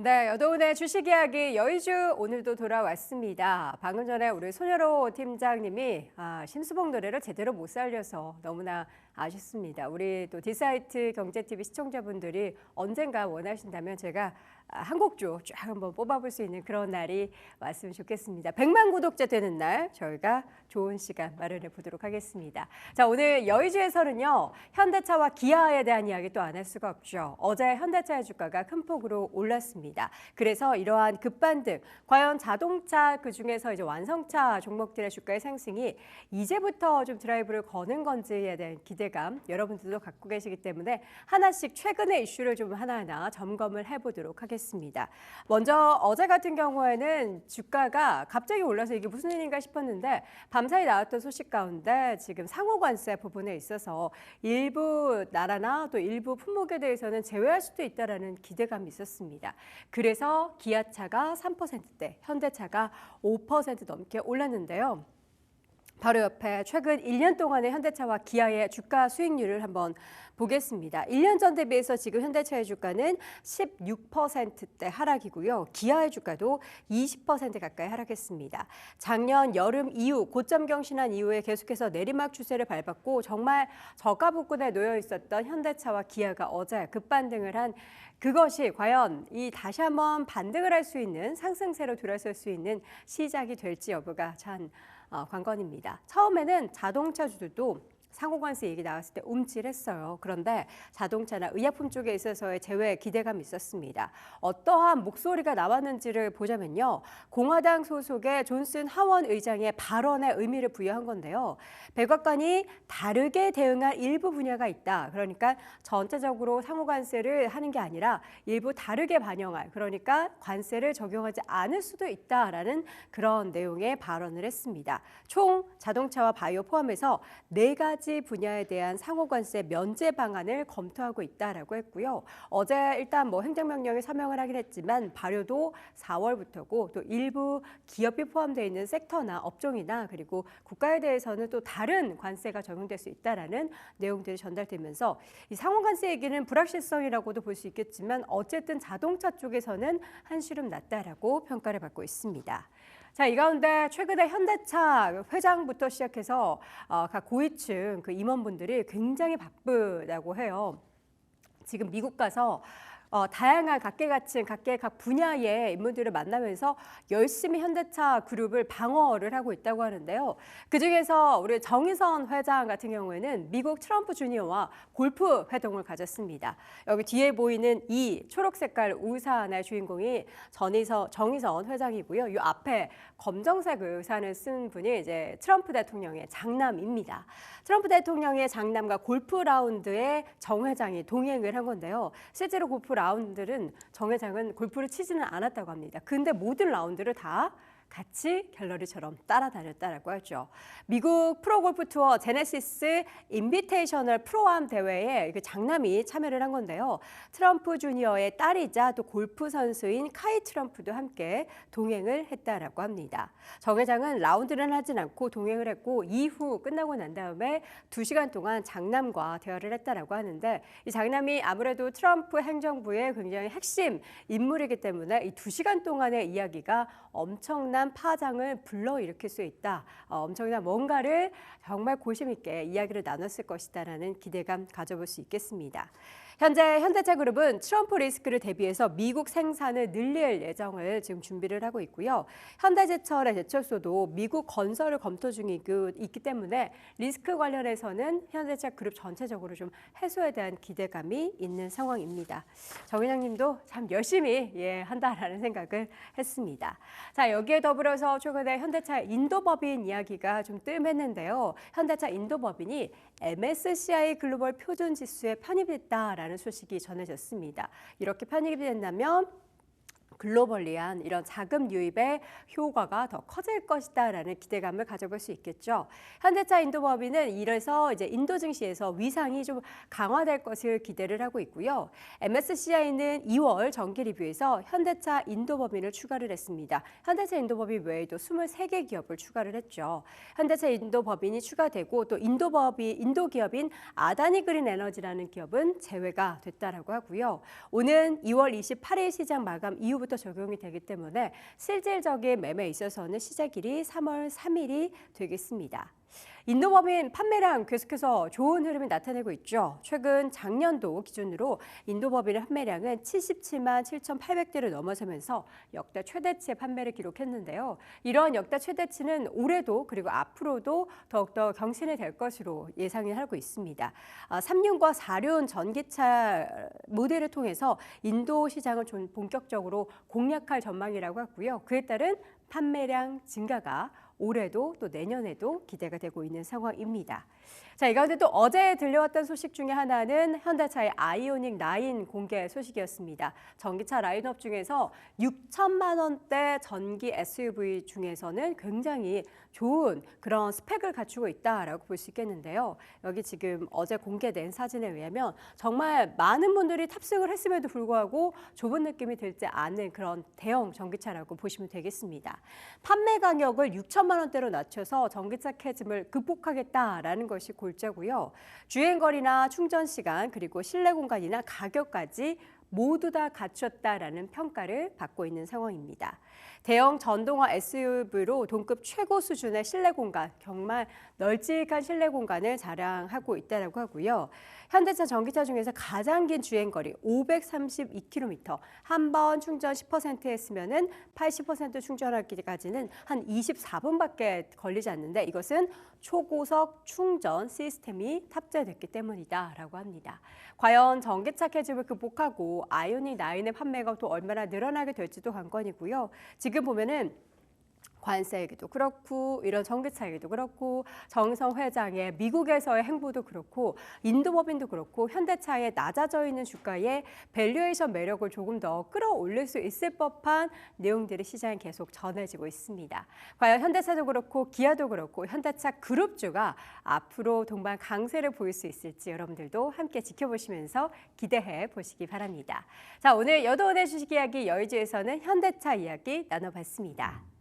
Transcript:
네, 여도운의 주식 이야기 여의주 오늘도 돌아왔습니다. 방금 전에 우리 손여로 팀장님이 아, 심수봉 노래를 제대로 못 살려서 너무나 아쉽습니다. 우리 또 디사이트 경제TV 시청자분들이 언젠가 원하신다면 제가 아, 한 곡조 쫙 한번 뽑아볼 수 있는 그런 날이 왔으면 좋겠습니다. 100만 구독자 되는 날 저희가 좋은 시간 마련해 보도록 하겠습니다. 자, 오늘 여의주에서는요. 현대차와 기아에 대한 이야기 또 안 할 수가 없죠. 어제 현대차의 주가가 큰 폭으로 올랐습니다. 그래서 이러한 급반등, 과연 자동차 그 중에서 이제 완성차 종목들의 주가의 상승이 이제부터 좀 드라이브를 거는 건지에 대한 기대 감 여러분들도 갖고 계시기 때문에 하나씩 최근의 이슈를 좀 하나하나 점검을 해보도록 하겠습니다. 먼저 어제 같은 경우에는 주가가 갑자기 올라서 이게 무슨 일인가 싶었는데 밤사이 나왔던 소식 가운데 지금 상호관세 부분에 있어서 일부 나라나 또 일부 품목에 대해서는 제외할 수도 있다라는 기대감이 있었습니다. 그래서 기아차가 3%대, 현대차가 5% 넘게 올랐는데요. 바로 옆에 최근 1년 동안의 현대차와 기아의 주가 수익률을 한번 보겠습니다. 1년 전 대비해서 지금 현대차의 주가는 16%대 하락이고요. 기아의 주가도 20% 가까이 하락했습니다. 작년 여름 이후 고점 경신한 이후에 계속해서 내리막 추세를 밟았고 정말 저가 부근에 놓여 있었던 현대차와 기아가 어제 급반등을 한 그것이 과연 이 다시 한번 반등을 할 수 있는 상승세로 돌아설 수 있는 시작이 될지 여부가 참 어, 관건입니다. 처음에는 자동차주들도 상호관세 얘기 나왔을 때 움찔했어요. 그런데 자동차나 의약품 쪽에 있어서의 제외 기대감이 있었습니다. 어떠한 목소리가 나왔는지를 보자면요. 공화당 소속의 존슨 하원 의장의 발언에 의미를 부여한 건데요. 백악관이 다르게 대응할 일부 분야가 있다. 그러니까 전체적으로 상호관세를 하는 게 아니라 일부 다르게 반영할 그러니까 관세를 적용하지 않을 수도 있다라는 그런 내용의 발언을 했습니다. 총 자동차와 바이오 포함해서 네가 지 분야에 대한 상호관세 면제 방안을 검토하고 있다라고 했고요. 어제 일단 뭐 행정명령에 서명을 하긴 했지만 발효도 4월부터고 또 일부 기업이 포함되어 있는 섹터나 업종이나 그리고 국가에 대해서는 또 다른 관세가 적용될 수 있다라는 내용들이 전달되면서 이 상호관세 얘기는 불확실성이라고도 볼 수 있겠지만 어쨌든 자동차 쪽에서는 한시름 났다라고 평가를 받고 있습니다. 자, 이 가운데 최근에 현대차 회장부터 시작해서 어, 각 고위층 그 임원분들이 굉장히 바쁘다고 해요. 지금 미국 가서 어, 다양한 각계각층, 각계각 분야의 인물들을 만나면서 열심히 현대차 그룹을 방어를 하고 있다고 하는데요. 그 중에서 우리 정의선 회장 같은 경우에는 미국 트럼프 주니어와 골프 회동을 가졌습니다. 여기 뒤에 보이는 이 초록 색깔 우산의 주인공이 전의선, 정의선 회장이고요. 이 앞에 검정색 의산을 쓴 분이 이제 트럼프 대통령의 장남입니다. 트럼프 대통령의 장남과 골프 라운드에 정 회장이 동행을 한 건데요. 실제로 골프 라운드는 정 회장은 골프를 치지는 않았다고 합니다. 근데 모든 라운드를 다 같이 갤러리처럼 따라다녔다라고 하죠. 미국 프로골프 투어 제네시스 인비테이셔널 프로암 대회에 그 장남이 참여를 한 건데요. 트럼프 주니어의 딸이자 또 골프 선수인 카이 트럼프도 함께 동행을 했다라고 합니다. 정 회장은 라운드는 하진 않고 동행을 했고 이후 끝나고 난 다음에 두 시간 동안 장남과 대화를 했다라고 하는데 이 장남이 아무래도 트럼프 행정부의 굉장히 핵심 인물이기 때문에 이 두 시간 동안의 이야기가 엄청난 파장을 불러일으킬 수 있다. 어, 엄청난 뭔가를 정말 고심 있게 이야기를 나눴을 것이다라는 기대감 가져볼 수 있겠습니다. 현재 현대차 그룹은 트럼프 리스크를 대비해서 미국 생산을 늘릴 예정을 지금 준비를 하고 있고요. 현대제철의 제철소도 미국 건설을 검토 중이기 있기 때문에 리스크 관련해서는 현대차 그룹 전체적으로 좀 해소에 대한 기대감이 있는 상황입니다. 정 회장님도 참 열심히 예, 한다라는 생각을 했습니다. 자 여기에 더불어서 최근에 현대차 인도법인 이야기가 좀 뜸했는데요. 현대차 인도법인이 MSCI 글로벌 표준 지수에 편입됐다라는 소식이 전해졌습니다. 이렇게 편입이 된다면 글로벌리한 이런 자금 유입의 효과가 더 커질 것이다라는 기대감을 가져볼 수 있겠죠. 현대차 인도법인은 이래서 이제 인도 증시에서 위상이 좀 강화될 것을 기대를 하고 있고요. MSCI는 2월 정기 리뷰에서 현대차 인도법인을 추가를 했습니다. 현대차 인도법인 외에도 23개 기업을 추가를 했죠. 현대차 인도법인이 추가되고 또 인도법이 인도 기업인 아다니 그린 에너지라는 기업은 제외가 됐다라고 하고요. 오는 2월 28일 시장 마감 이후부터 적용이 되기 때문에 실질적인 매매에 있어서는 시작일이 3월 3일이 되겠습니다. 인도법인 판매량 계속해서 좋은 흐름이 나타내고 있죠. 최근 작년도 기준으로 인도법인의 판매량은 77만 7,800대를 넘어서면서 역대 최대치의 판매를 기록했는데요. 이런 역대 최대치는 올해도 그리고 앞으로도 더욱더 경신이 될 것으로 예상을 하고 있습니다. 3륜과 4륜 전기차 모델을 통해서 인도 시장을 좀 본격적으로 공략할 전망이라고 하고요. 그에 따른 판매량 증가가 올해도 또 내년에도 기대가 되고 있는 상황입니다. 자, 이 가운데 또 어제 들려왔던 소식 중에 하나는 현대차의 아이오닉 9 공개 소식이었습니다. 전기차 라인업 중에서 6천만 원대 전기 SUV 중에서는 굉장히 좋은 그런 스펙을 갖추고 있다라고 볼 수 있겠는데요. 여기 지금 어제 공개된 사진에 의하면 정말 많은 분들이 탑승을 했음에도 불구하고 좁은 느낌이 들지 않는 그런 대형 전기차라고 보시면 되겠습니다. 판매 가격을 6천만 원대로 낮춰서 전기차 캐즘을 극복하겠다라는 것이 골자고요. 주행거리나 충전 시간 그리고 실내 공간이나 가격까지 모두 다 갖췄다라는 평가를 받고 있는 상황입니다. 대형 전동화 SUV로 동급 최고 수준의 실내 공간, 정말 널찍한 실내 공간을 자랑하고 있다고 하고요. 현대차 전기차 중에서 가장 긴 주행 거리 532km, 한 번 충전 10% 했으면은 80% 충전하기까지는 한 24분밖에 걸리지 않는데 이것은 초고속 충전 시스템이 탑재됐기 때문이다라고 합니다. 과연 전기차 캐집을 극복하고 아이오닉 9의 판매가 또 얼마나 늘어나게 될지도 관건이고요. 지금 보면은 관세에게도 그렇고 이런 전기차에게도 그렇고 정성 회장의 미국에서의 행보도 그렇고 인도 법인도 그렇고 현대차의 낮아져 있는 주가의 밸류에이션 매력을 조금 더 끌어올릴 수 있을 법한 내용들이 시장에 계속 전해지고 있습니다. 과연 현대차도 그렇고 기아도 그렇고 현대차 그룹주가 앞으로 동반 강세를 보일 수 있을지 여러분들도 함께 지켜보시면서 기대해 보시기 바랍니다. 자 오늘 여도원의 주식 이야기 여의주에서는 현대차 이야기 나눠봤습니다.